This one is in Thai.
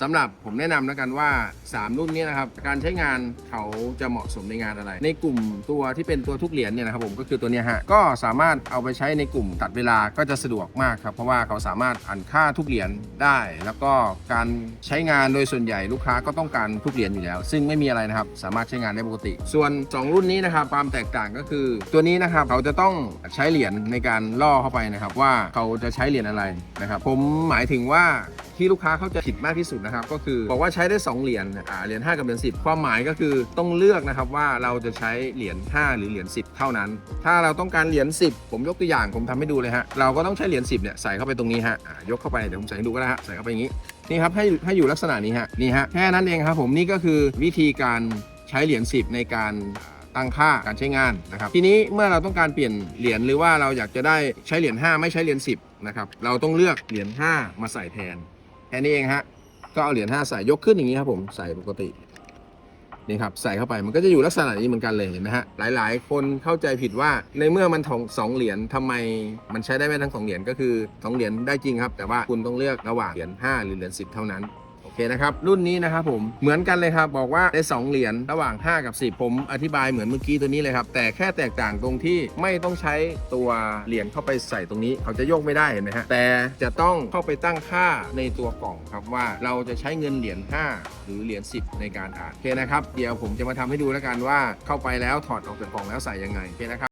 สำหรับผมแนะนำแล้วกันว่า 3 รุ่นนี้นะครับ การใช้งานเขาจะเหมาะสมในงานอะไร ในกลุ่มตัวที่เป็นตัวทุกเหรียญเนี่ยนะครับผมก็คือตัวนี้ฮะก็สามารถเอาไปใช้ในกลุ่มตัดเวลาก็จะสะดวกมากครับเพราะว่าเขาสามารถอ่านค่าทุกเหรียญได้ แล้วก็การใช้งานโดยส่วนใหญ่ลูกค้าก็ต้องการทุกเหรียญอยู่แล้ว ซึ่งไม่มีอะไรนะครับสามารถใช้งานได้ปกติ ส่วน 2 รุ่นนี้นะครับความแตกต่างก็คือ ตัวนี้นะครับเขาจะต้องใช้เหรียญในการล่อเข้าไปนะครับว่าเขาจะใช้เหรียญอะไรนะครับผมหมายถึงว่า ที่ลูกค้าเขาใจะผิดมากที่สุดนะครับ ก็คือบอกว่าใช้ได้ 2 เหรียญอ่าเหรียญ5กับเหรียญ10 ความหมายก็คือต้องเลือกนะครับว่าเราจะใช้เหรียญ5หรือเหรียญ10 เท่านั้น ถ้าเราต้องการเหรียญ10 ผมยกตัวอย่างผมทำให้ดูเลยฮะเราก็ต้องใช้เหรียญ10เนี่ยใส่เข้าไปตรงนี้ฮะอ่ายกเข้าไปเดี๋ยวผมใส่ให้ดูก็ได้ฮะใส่เข้าไปอย่างนี้นี่ครับให้ให้อยู่ลักษณะนี้ฮะนี่ฮะแค่นั้นเองครับผมนี่ก็คือวิธีการใช้เหรียญ10 ในการตั้งค่าการใช้งานนะครับ ทีนี้เมื่อเราต้องการเปลี่ยนเหรียญหรือว่าเราอยากจะได้ใช้เหรียญ5 ไม่ใช้เหรียญ10นะครับเราต้องเลือกเหรียญ5มาใส่แทน แค่นี้เองฮะก็เอาเหรียญ5ใส่ยกขึ้นอย่างนี้ครับผมใส่ปกตินี่ครับใส่เข้าไปมันก็จะอยู่ลักษณะนี้เหมือนกันเลยเห็นไหมฮะหลาย ๆ คนเข้าใจผิดว่าในเมื่อมันสองเหรียญทำไมมันใช้ได้ไม่ทั้งสองเหรียญก็คือสองเหรียญได้จริงครับ แต่ว่าคุณต้องเลือกระหว่างเหรียญ5หรือเหรียญ10 เท่านั้น อเคนะครับ รุ่นนี้นะครับผมเหมือนกันเลยครับ บอกว่าได้สองเหรียญระหว่าง 5 กับ 10 ผมอธิบายเหมือนเมื่อกี้ตัวนี้เลยครับ แต่แค่แตกต่างตรงที่ไม่ต้องใช้ตัวเหรียญเข้าไปใส่ตรงนี้ เขาจะโยกไม่ได้เห็นไหมฮะแต่จะต้องเข้าไปตั้งค่าในตัวกล่องครับว่าเราจะใช้เงินเหรียญ5หรือเหรียญ10 ในการอ่านโอเคนะครับเดี๋ยวผมจะมาทำให้ดูแล้วกันว่าเข้าไปแล้วถอดออกจากกล่องแล้วใส่ยังไงโอเคนะครับ